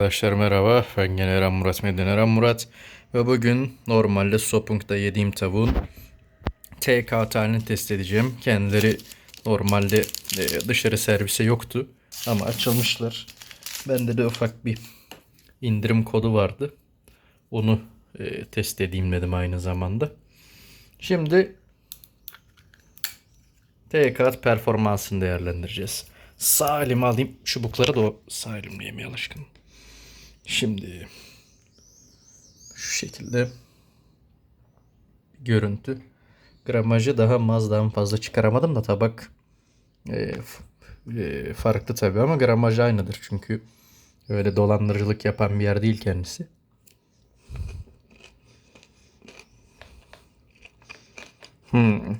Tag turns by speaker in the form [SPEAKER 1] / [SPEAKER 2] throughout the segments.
[SPEAKER 1] Arkadaşlar merhaba. Ben gene Eren Murat Medine Eren Murat. Ve bugün normalde Sopung'da yediğim tavuğun TK halini test edeceğim. Kendileri normalde e, dışarı servise yoktu. Ama açılmışlar. Bende de ufak bir indirim kodu vardı. Onu e, test edeyim dedim aynı zamanda. Şimdi TK performansını değerlendireceğiz. Sağ elime alayım. Çubukları da o sağ elimle yemeye alışkın. Şimdi şu şekilde görüntü. Gramajı daha mazdan fazla çıkaramadım da tabak e, e, farklı tabii ama gramaj aynıdır. Çünkü öyle dolandırıcılık yapan bir yer değil kendisi. Hmm.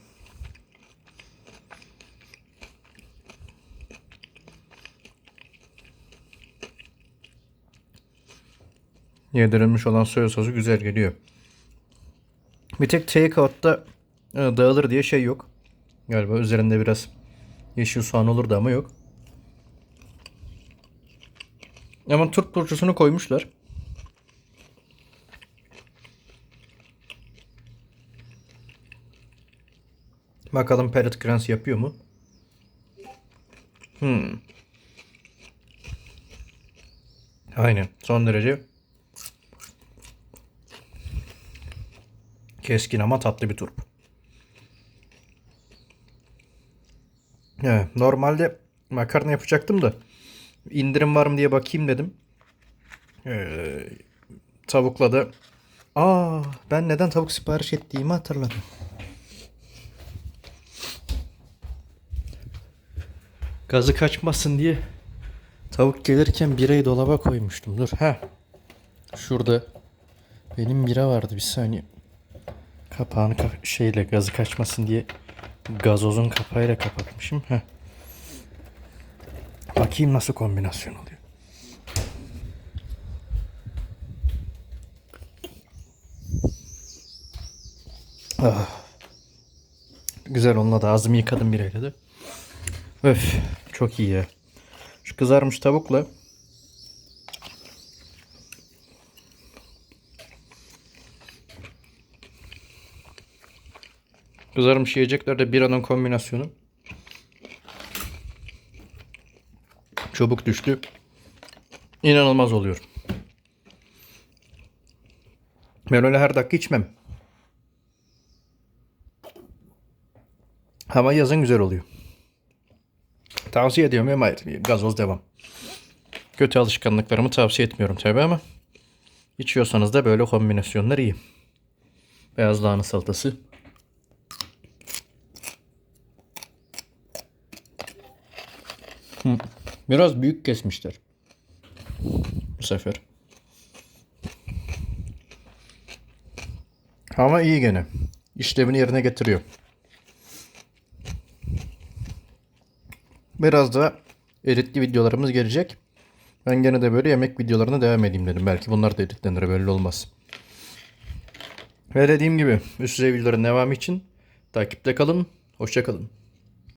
[SPEAKER 1] Yedirilmiş olan soya sosu güzel geliyor. Bir tek take-out'ta e, dağılır diye şey yok. Galiba üzerinde biraz yeşil soğan olurdu ama yok. Ama turp turşusunu koymuşlar. Bakalım Parrot Crans yapıyor mu? Hmm. Aynen. Son derece keskin ama tatlı bir turp. Evet, normalde makarna yapacaktım da indirim var mı diye bakayım dedim. Ee, tavukla da Aa, ben neden tavuk sipariş ettiğimi hatırladım. Gazı kaçmasın diye tavuk gelirken birayı dolaba koymuştum. Dur. Ha. Şurada benim bira vardı bir saniye. Kapağını ka- şeyle gazı kaçmasın diye gazozun kapağıyla kapatmışım. Heh. Bakayım nasıl kombinasyon oluyor. Ah. Güzel onunla da ağzımı yıkadım birayla da. Öf çok iyi ya. Şu kızarmış tavukla Kızarmış yiyeceklerle biranın kombinasyonu. Çabuk düştü. İnanılmaz oluyor. Ben öyle her dakika içmem. Ama yazın güzel oluyor. Tavsiye ediyorum ama hayır. Gazoz devam. Kötü alışkanlıklarımı tavsiye etmiyorum tabi ama içiyorsanız da böyle kombinasyonlar iyi. Beyaz lahana salatası. Biraz büyük kesmişler. Bu sefer. Ama iyi gene. İşlevini yerine getiriyor. Biraz da editli videolarımız gelecek. Ben gene de böyle yemek videolarına devam edeyim dedim. Belki bunlar da editlenir belli olmaz. Ve dediğim gibi üst düzey videoların devamı için takipte kalın. Hoşça kalın.